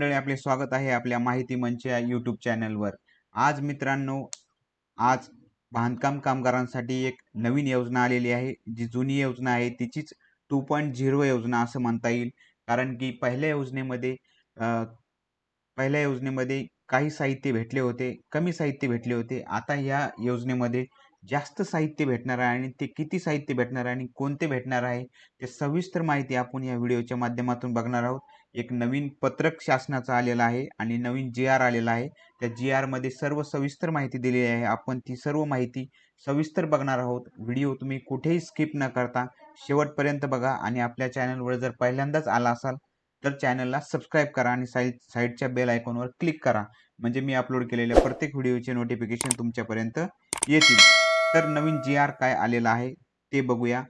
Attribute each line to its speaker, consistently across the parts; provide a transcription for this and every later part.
Speaker 1: मंडळी आपले स्वागत आहे आपल्या माहिती मंच या यूट्यूब चॅनलवर. आज मित्रांनो आज बांधकाम कामगारांसाठी एक नवीन योजना आलेली आहे. जी जुनी योजना आहे तिचीच टू पॉईंट झिरो योजना असं म्हणता येईल. कारण की पहिल्या योजनेमध्ये पहिल्या योजनेमध्ये काही साहित्य भेटले होते कमी साहित्य भेटले होते. आता या योजनेमध्ये जास्त साहित्य भेटणार आहे आणि ते किती साहित्य भेटणार आहे आणि कोणते भेटणार आहे ते सविस्तर माहिती आपण या व्हिडिओच्या माध्यमातून बघणार आहोत. एक नवीन पत्रक शासनाचं आलेलं आहे आणि नवीन जी आर आलेला आहे. त्या जी आरमध्ये सर्व सविस्तर माहिती दिलेली आहे. आपण ती सर्व माहिती सविस्तर बघणार आहोत. व्हिडिओ तुम्ही कुठेही स्किप न करता शेवटपर्यंत बघा आणि आपल्या चॅनलवर जर पहिल्यांदाच आला असाल तर चॅनलला सबस्क्राईब करा आणि साईड साईडच्या बेल आयकॉनवर क्लिक करा. म्हणजे मी अपलोड केलेल्या प्रत्येक व्हिडिओचे नोटिफिकेशन तुमच्यापर्यंत येतील. तर नवीन जी आर काय आलेला आहे ते बघूया.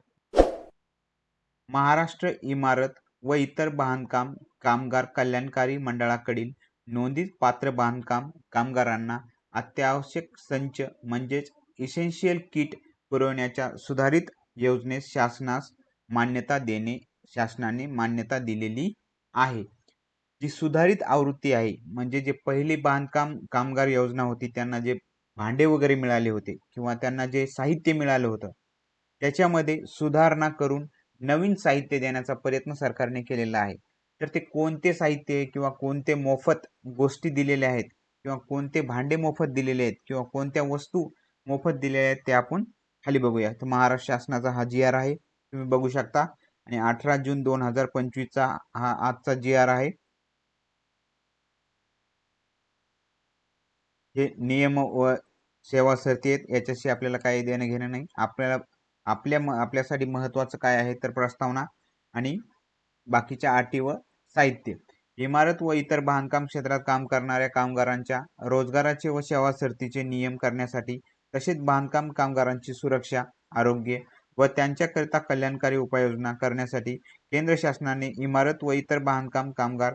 Speaker 1: महाराष्ट्र इमारत व इतर बांधकाम कामगार कल्याणकारी मंडळाकडील नोंदीत पात्र बांधकाम कामगारांना अत्यावश्यक संच म्हणजेच इसेन्शियल किट पुरवण्याच्या सुधारित योजनेस शासनास मान्यता देणे शासनाने मान्यता दिलेली आहे. जी सुधारित आवृत्ती आहे म्हणजे जे पहिली बांधकाम कामगार योजना होती त्यांना जे भांडे वगैरे मिळाले होते किंवा त्यांना जे साहित्य मिळालं होतं त्याच्यामध्ये सुधारणा करून नवीन साहित्य देण्याचा प्रयत्न सरकारने केलेला आहे. तर ते कोणते साहित्य किंवा कोणते मोफत गोष्टी दिलेल्या आहेत किंवा कोणते भांडे मोफत दिलेले आहेत किंवा कोणत्या वस्तू मोफत दिलेल्या आहेत ते आपण खाली बघूया. तर महाराष्ट्र शासनाचा हा जी आर आहे तुम्ही बघू शकता. आणि अठरा जून दोन हजार पंचवीसचा हा आजचा जी आर आहे. हे नियम व सेवा सरती आहेत याच्याशी आपल्याला काही देणं घेणं नाही. आपल्याला आपल्या म आपल्यासाठी महत्त्वाचं काय आहे तर प्रस्तावना आणि बाकीच्या अटी व साहित्य. इमारत व इतर बांधकाम क्षेत्रात काम करणाऱ्या कामगारांच्या रोजगाराचे व सेवा सरतीचे नियम करण्यासाठी तसेच बांधकाम कामगारांची सुरक्षा आरोग्य व त्यांच्याकरिता कल्याणकारी उपाययोजना करण्यासाठी केंद्र शासनाने इमारत व इतर बांधकाम कामगार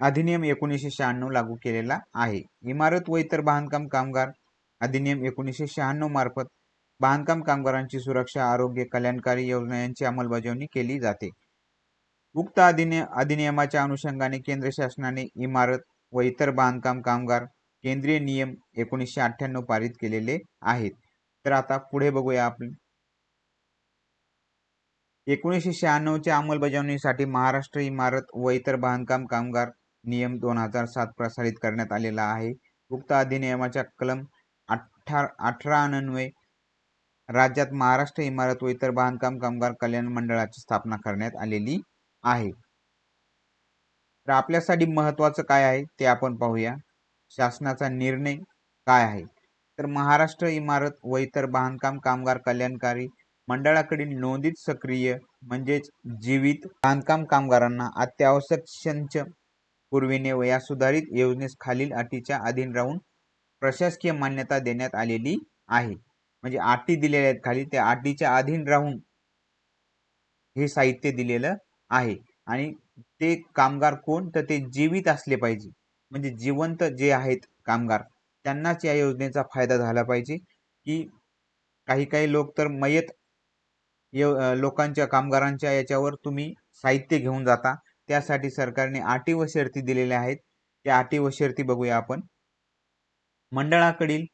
Speaker 1: अधिनियम एकोणीसशे शहाण्णव लागू केलेला आहे. इमारत व इतर बांधकाम कामगार अधिनियम एकोणीसशे शहाण्णव मार्फत बांधकाम कामगारांची सुरक्षा आरोग्य कल्याणकारी योजना यांची अंमलबजावणी केली जाते. उक्त अधिनिय अधिनियमाच्या अनुषंगाने केंद्र शासनाने इमारत व इतर बांधकाम कामगार केंद्रीय नियम एकोणीसशे अठ्ठ्याण्णव पारित केलेले आहेत. तर आता पुढे बघूया आपण. एकोणीसशे शहाण्णवच्या अंमलबजावणीसाठी महाराष्ट्र इमारत व इतर बांधकाम कामगार नियम दोन हजार सात प्रसारित करण्यात आलेला आहे. उक्त अधिनियमाच्या कलम अठरा अठरा अन्वये राज्यात महाराष्ट्र इमारत व इतर बांधकाम कामगार कल्याण मंडळाची स्थापना करण्यात आलेली आहे. तर आपल्यासाठी महत्वाचं काय आहे ते आपण पाहूया. शासनाचा निर्णय काय आहे? तर महाराष्ट्र इमारत व इतर बांधकाम कामगार कल्याणकारी मंडळाकडील नोंदीत सक्रिय म्हणजेच जीवित बांधकाम कामगारांना अत्यावश्यक संच पुरविणे व या सुधारित योजनेस खालील अटीच्या अधीन राहून प्रशासकीय मान्यता देण्यात आलेली आहे. म्हणजे अटी दिलेल्या आहेत खाली. त्या अटीच्या अधीन राहून हे साहित्य दिलेलं आहे. आणि ते कामगार कोण? तर ते जीवित असले पाहिजे. म्हणजे जिवंत जे आहेत कामगार त्यांनाच या योजनेचा फायदा झाला पाहिजे. की काही काही लोक तर मयत लोकांच्या कामगारांच्या याच्यावर तुम्ही साहित्य घेऊन जाता. त्यासाठी सरकारने अटी व शर्ती दिलेल्या आहेत. त्या अटी व शर्ती बघूया आपण. मंडळाकडील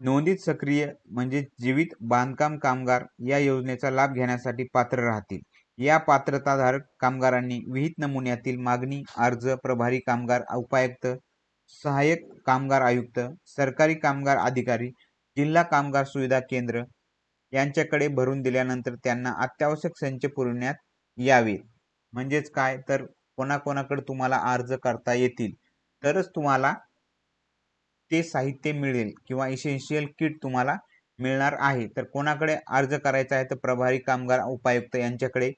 Speaker 1: नोंदीत सक्रिय म्हणजे जीवित बांधकाम कामगार या योजनेचा लाभ घेण्यासाठी पात्र राहतील. या पात्रताधारक कामगारांनी विहित नमुन्यातील मागणी अर्ज प्रभारी कामगार उपायुक्त सहाय्यक कामगार आयुक्त सरकारी कामगार अधिकारी जिल्हा कामगार सुविधा केंद्र यांच्याकडे भरून दिल्यानंतर त्यांना अत्यावश्यक संच पुरवण्यात यावे म्हणजेच काय? तर कोणाकोणाकडे तुम्हाला अर्ज करता येतील तरच तुम्हाला ते साहित्य मिळेल किंवा इसेन्शियल किट तुम्हाला मिळणार आहे. तर कोणाकडे अर्ज करायचा आहे? तर प्रभारी कामगार उपायुक्त यांच्याकडे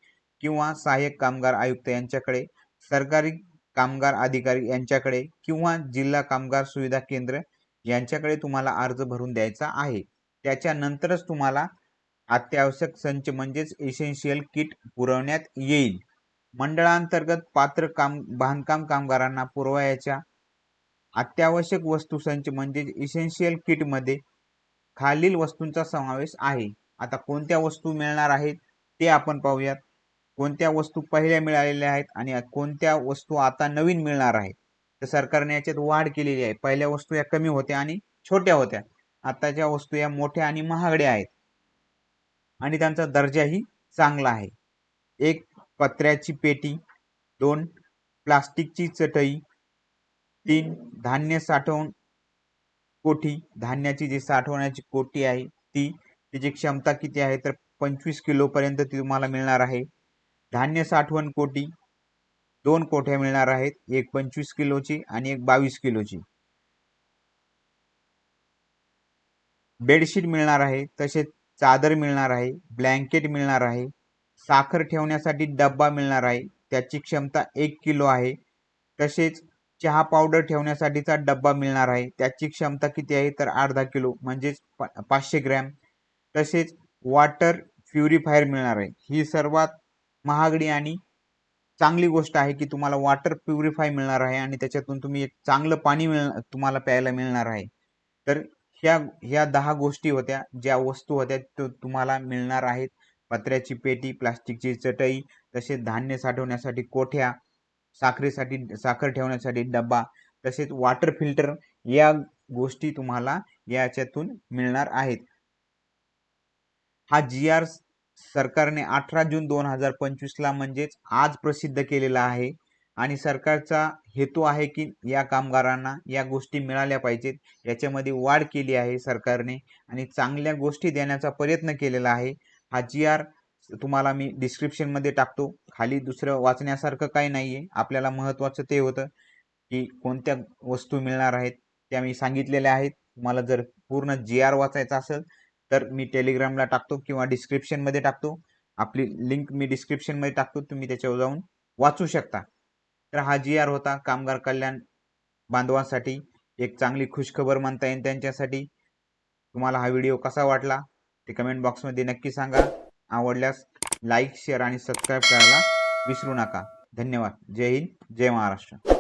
Speaker 1: किंवा सहाय्यक कामगार आयुक्त यांच्याकडे सरकारी कामगार अधिकारी यांच्याकडे किंवा जिल्हा कामगार सुविधा केंद्र यांच्याकडे तुम्हाला अर्ज भरून द्यायचा आहे. त्याच्यानंतरच तुम्हाला अत्यावश्यक संच म्हणजेच इसेन्शियल किट पुरवण्यात येईल. मंडळांतर्गत पात्र काम बांधकाम कामगारांना पुरवायच्या अत्यावश्यक वस्तू संच म्हणजे इसेन्शियल किटमध्ये खालील वस्तूंचा समावेश आहे. आता कोणत्या वस्तू मिळणार आहेत ते आपण पाहूयात. कोणत्या वस्तू पहिल्या मिळालेल्या आहेत आणि कोणत्या वस्तू आता नवीन मिळणार आहेत. तर सरकारने याच्यात वाढ केलेली आहे. पहिल्या वस्तू या कमी होत्या आणि छोट्या होत्या. आताच्या वस्तू या मोठ्या आणि महागड्या आहेत आणि त्यांचा दर्जाही चांगला आहे. एक पत्र्याची पेटी दोन प्लास्टिकची चटई तीन धान्य साठवून कोठी धान्याची जी साठवण्याची कोठी आहे ती तिची क्षमता किती आहे तर पंचवीस किलोपर्यंत ती तुम्हाला मिळणार आहे. धान्य साठवण कोटी दोन कोठ्या मिळणार आहेत एक पंचवीस किलोची आणि एक बावीस किलोची. बेडशीट मिळणार आहे तसेच चादर मिळणार आहे ब्लँकेट मिळणार आहे साखर ठेवण्यासाठी डब्बा मिळणार आहे. त्याची क्षमता एक किलो आहे. तसेच चहा पावडर ठेवण्यासाठीचा डब्बा मिळणार आहे. त्याची क्षमता किती आहे? तर अर्धा किलो म्हणजेच पा पाचशे ग्रॅम. तसेच वॉटर प्युरिफायर मिळणार आहे. ही सर्वात महागडी आणि चांगली गोष्ट आहे की तुम्हाला वॉटर प्युरिफाय मिळणार आहे आणि त्याच्यातून तुम्ही एक चांगलं पाणी मिळ तुम्हाला प्यायला मिळणार आहे. तर ह्या ह्या दहा गोष्टी होत्या ज्या वस्तू होत्या तो तुम्हाला मिळणार आहेत. पत्र्याची पेटी प्लास्टिकची चटई तसेच धान्य साठवण्यासाठी कोठ्या साखरेसाठी साखर ठेवण्यासाठी डब्बा तसेच वॉटर फिल्टर या गोष्टी तुम्हाला याच्यातून मिळणार आहेत. हा जी आर सरकारने अठरा जून दोन हजार पंचवीसला म्हणजेच आज प्रसिद्ध केलेला आहे आणि सरकारचा हेतू आहे की या कामगारांना या गोष्टी मिळाल्या पाहिजेत याच्यामध्ये वाढ केली आहे सरकारने आणि चांगल्या गोष्टी देण्याचा प्रयत्न केलेला आहे. हा जी आर तुम्हाला मी डिस्क्रिप्शनमध्ये टाकतो. खाली दुसरं वाचण्यासारखं काही नाही आहे आपल्याला महत्त्वाचं ते होतं की कोणत्या वस्तू मिळणार आहेत त्या मी सांगितलेल्या आहेत. तुम्हाला जर पूर्ण जी आर वाचायचा असेल तर मी टेलिग्रामला टाकतो किंवा डिस्क्रिप्शनमध्ये टाकतो. आपली लिंक मी डिस्क्रिप्शनमध्ये टाकतो तुम्ही त्याच्यावर जाऊन वाचू शकता. तर हा जी आर होता कामगार कल्याण बांधवांसाठी. एक चांगली खुशखबर म्हणता येईल त्यांच्यासाठी. तुम्हाला हा व्हिडिओ कसा वाटला? ते कमेंट बॉक्समध्ये नक्की सांगा. आवडल्यास लाईक शेअर आणि सबस्क्राईब करायला विसरू नका. धन्यवाद. जय हिंद. जय महाराष्ट्र.